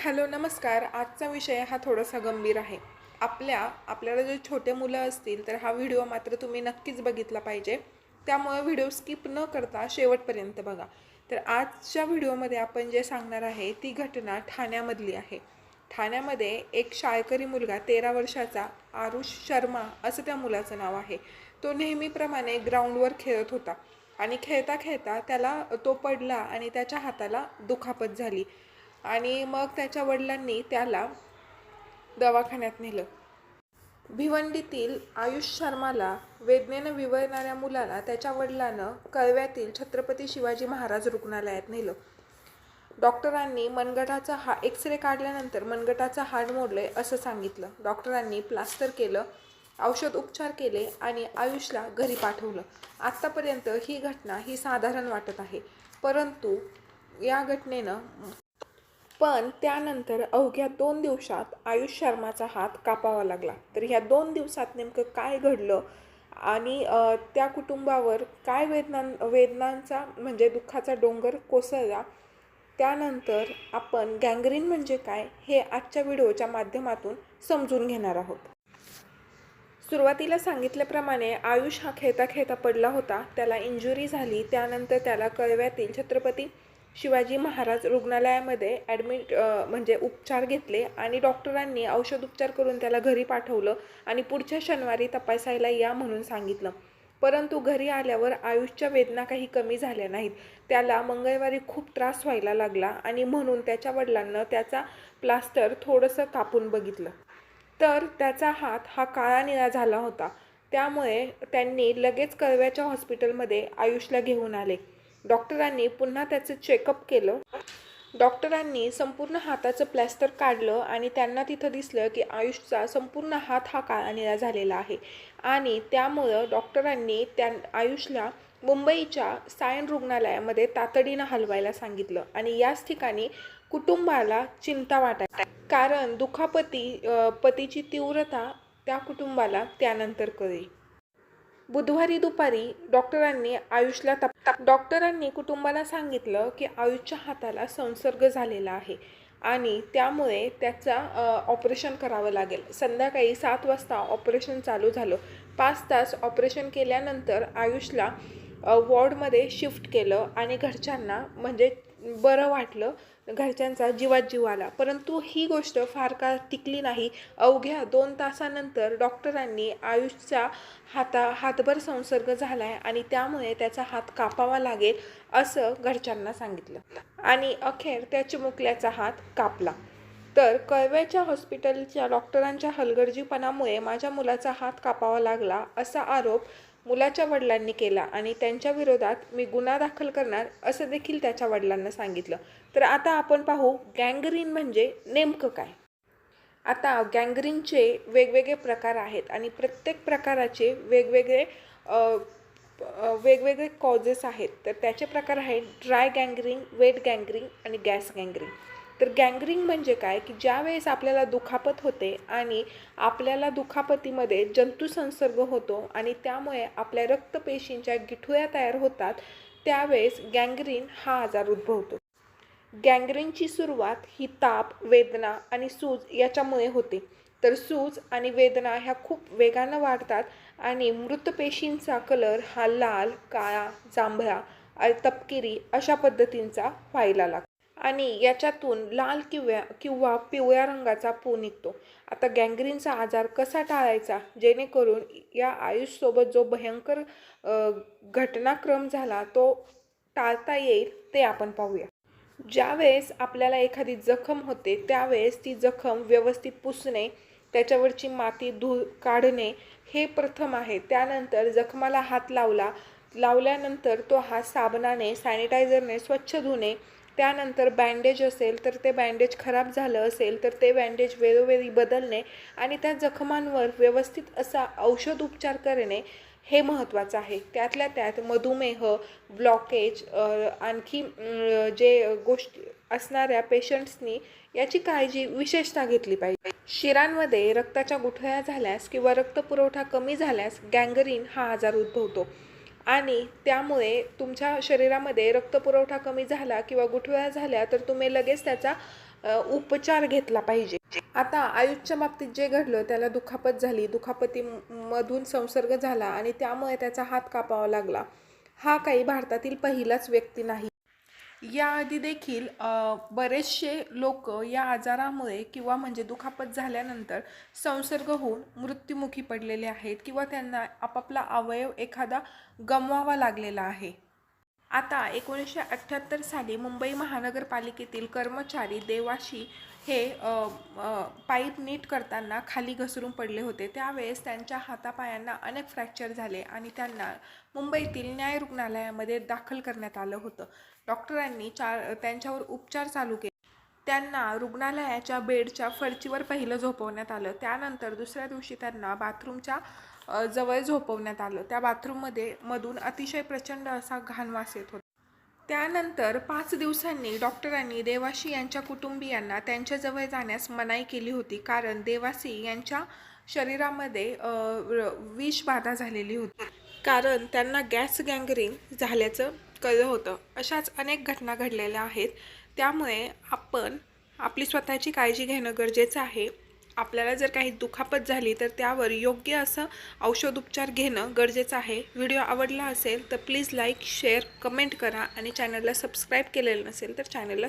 Hello नमस्कार. आजचा विषय हा थोडासा गंभीर आहे. आपल्या आपल्याला जे छोटे मुलं असतील तर हा व्हिडिओ मात्र तुम्ही नक्कीच बघितला पाहिजे. त्यामुळे व्हिडिओ स्किप न करता शेवटपर्यंत बघा. तर आजच्या व्हिडिओमध्ये आपण जे सांगणार आहे ती घटना ठाण्यामधली आहे. ठाण्यामध्ये एक शाळकरी मुलगा तेरा वर्षाचा आरुष शर्मा असं त्या मुलाचं नाव आहे. तो नेहमीप्रमाणे ग्राउंडवर खेळत होता आणि खेळता खेळता त्याला तो पडला आणि त्याच्या हाताला दुखापत झाली. आणि मग त्याच्या वडिलांनी त्याला दवाखान्यात नेलं. भिवंडीतील आयुष शर्माला वेदनेनं विवळणाऱ्या मुलाला त्याच्या वडिलानं कळव्यातील छत्रपती शिवाजी महाराज रुग्णालयात नेलं. डॉक्टरांनी मनगटाचा हा एक्स रे काढल्यानंतर मनगटाचा हाड मोडले असं सांगितलं. डॉक्टरांनी प्लास्टर केलं औषध उपचार केले आणि आयुषला घरी पाठवलं. आत्तापर्यंत ही घटना ही साधारण वाटत आहे. परंतु या घटनेनं पण त्यानंतर अवघ्या दोन दिवसात आयुष शर्माचा हात कापावा लागला. तर ह्या दोन दिवसात नेमकं काय घडलं आणि त्या कुटुंबावर काय वेदना वेदनांचा म्हणजे दुःखाचा डोंगर कोसळला त्यानंतर आपण गँग्रीन म्हणजे काय हे आजच्या व्हिडिओच्या माध्यमातून समजून घेणार आहोत. सुरुवातीला सांगितल्याप्रमाणे आयुष हा खेळता खेळता पडला होता त्याला इंजुरी झाली त्यानंतर त्याला कळव्यातील छत्रपती शिवाजी महाराज रुग्णालयामध्ये ॲडमिट म्हणजे उपचार घेतले आणि डॉक्टरांनी औषध उपचार करून त्याला घरी पाठवलं आणि पुढच्या शनिवारी तपासायला या म्हणून सांगितलं. परंतु घरी आल्यावर आयुषच्या वेदना काही कमी झाल्या नाहीत. त्याला मंगळवारी खूप त्रास व्हायला लागला आणि म्हणून त्याच्या वडिलांना त्याचा प्लास्टर थोडंसं कापून बघितलं. तर त्याचा हात हा काळा निळा झाला होता. त्यामुळे त्यांनी लगेच कळव्याच्या हॉस्पिटलमध्ये आयुषला घेऊन आले. डॉक्टरांनी पुन्हा त्याचं चेकअप केलं. डॉक्टरांनी संपूर्ण हाताचं प्लॅस्टर काढलं आणि त्यांना तिथं दिसलं की आयुषचा संपूर्ण हात हा काळा निळा झालेला आहे. आणि त्यामुळं डॉक्टरांनी त्या आयुषला मुंबईच्या सायन रुग्णालयामध्ये तातडीनं हलवायला सांगितलं. आणि याच ठिकाणी कुटुंबाला चिंता वाटायची कारण दुखापती पतीची तीव्रता त्या कुटुंबाला त्यानंतर कळी बुधवारी दुपारी डॉक्टरांनी आयुषला तप तप- डॉक्टरांनी कुटुंबाला सांगितलं की आयुषच्या हाताला संसर्ग झालेला आहे आणि त्यामुळे त्याचा ऑपरेशन करावं लागेल. संध्याकाळी सात वाजता ऑपरेशन चालू झालं. पाच तास ऑपरेशन केल्यानंतर आयुषला वॉर्डमध्ये शिफ्ट केलं आणि घरच्यांना म्हणजे बरं वाटलं घरच्यांचा जीवात जीव आला. परंतु ही गोष्ट फार काळ टिकली नाही. अवघ्या दोन तासानंतर डॉक्टरांनी आयुषचा हाता हातभर संसर्ग झाला आहे आणि त्यामुळे त्याचा हात कापावा लागेल असं घरच्यांना सांगितलं. आणि अखेर त्या चिमुकल्याचा हात कापला. तर कळव्याच्या हॉस्पिटलच्या डॉक्टरांच्या हलगर्जीपणामुळे माझ्या मुलाचा हात कापावा लागला असा आरोप मुलाच्या वडिलांनी केला आणि त्यांच्या विरोधात मी गुन्हा दाखल करणार असं देखील त्याच्या वडिलांना सांगितलं. तर आता आपण पाहू गँगरीन म्हणजे नेमकं काय? आता गँगरीनचे वेगवेगळे प्रकार आहेत आणि प्रत्येक प्रकाराचे वेगवेगळे वेगवेगळे कॉजेस आहेत. तर त्याचे प्रकार आहेत ड्राय गँगरिंग वेट गँगरिंग आणि गॅस गँगरिंग तर गँगरिंग म्हणजे काय? की ज्यावेळेस आपल्याला दुखापत होते आणि आपल्याला दुखापतीमध्ये जंतुसंसर्ग होतो आणि त्यामुळे आपल्या रक्तपेशींच्या गिठुळ्या तयार होतात त्यावेळेस गँग्रीन हा आजार उद्भवतो. गँग्रीनची सुरुवात ही ताप वेदना आणि सूज याच्यामुळे होते. तर सूज आणि वेदना ह्या खूप वेगानं वाढतात आणि मृत पेशींचा कलर हा लाल काळा जांभळा तपकिरी अशा पद्धतींचा व्हायला लागतो. आणि याच्यातून लाल किंवा किंवा पिवळ्या रंगाचा पू निघतो. आता गँग्रीनचा आजार कसा टाळायचा? जेणेकरून या आयुषसोबत जो भयंकर घटनाक्रम झाला तो टाळता येईल ते आपण पाहूया. ज्यावेळेस आपल्याला एखादी जखम होते त्यावेळेस ती जखम व्यवस्थित पुसणे त्याच्यावरची माती धूळ काढणे हे प्रथम आहे. त्यानंतर जखमाला हात लावला लावल्यानंतर तो हात साबणाने सॅनिटायझरने स्वच्छ धुणे त्यानंतर बँडेज असेल तर ते बँडेज खराब झालं असेल तर ते बँडेज वेळोवेळी बदलणे आणि त्या जखमांवर व्यवस्थित असा औषध उपचार करणे हे महत्त्वाचं आहे. त्यातल्या त्यात मधुमेह ब्लॉकेज आणखी जे गोष्टी असणाऱ्या पेशंट्सनी याची काळजी विशेषतः घेतली पाहिजे. शिरांमध्ये रक्ताच्या गुठळ्या झाल्यास किंवा रक्तपुरवठा कमी झाल्यास गँगरीन हा आजार उद्भवतो. आणि त्यामुळे तुमच्या शरीरामध्ये रक्तपुरवठा कमी झाला किंवा गुठळ्या झाल्या तर तुम्ही लगेच त्याचा उपचार घेतला पाहिजे. आता आयुषच्या बाबतीत जे घडलं त्याला दुखापत झाली. दुखापतीमधून संसर्ग झाला आणि त्यामुळे त्याचा हात कापावा लागला. हा काही भारतातील पहिलाच व्यक्ती नाही. याआधी देखील बरेचसे लोक या आजारामुळे किंवा म्हणजे दुखापत झाल्यानंतर संसर्ग होऊन मृत्युमुखी पडलेले आहेत किंवा त्यांना आपापला अवयव एखादा गमवावा लागलेला आहे. आता एकोणीसशे अठ्ठ्याहत्तर साली मुंबई महानगरपालिकेतील कर्मचारी देवाशी हे पाईप नीट करताना खाली घसरून पडले होते. त्यावेळेस त्यांच्या हातापायांना अनेक फ्रॅक्चर झाले आणि त्यांना मुंबईतील न्याय रुग्णालयामध्ये दाखल करण्यात आलं होतं. डॉक्टरांनी चार त्यांच्यावर उपचार चालू केले. त्यांना रुग्णालयाच्या बेडच्या फरचीवर पहिलं झोपवण्यात आलं. त्यानंतर दुसऱ्या दिवशी त्यांना बाथरूमच्या जवळ झोपवण्यात आलं. त्या बाथरूममध्ये मधून अतिशय प्रचंड असा घाण वास येत होता. त्यानंतर पाच दिवसांनी डॉक्टरांनी देवाशी यांच्या कुटुंबियांना त्यांच्याजवळ जाण्यास मनाई केली होती. कारण देवासी यांच्या शरीरामध्ये विषबाधा झालेली होती. कारण त्यांना गॅस गँगरिंग झाल्याचं कळलं होतं. अशाच अनेक घटना घडलेल्या आहेत. त्यामुळे आपण आपली स्वतःची काळजी घेणं गरजेचं आहे. आपल्याला जर काही दुखापत झाली तर त्यावर योग्य असं औषधोपचार घेणं गरजेचं आहे. व्हिडिओ आवडला असेल तर प्लीज लाईक शेअर कमेंट करा आणि चॅनलला सबस्क्राईब केलेलं नसेल तर चॅनलला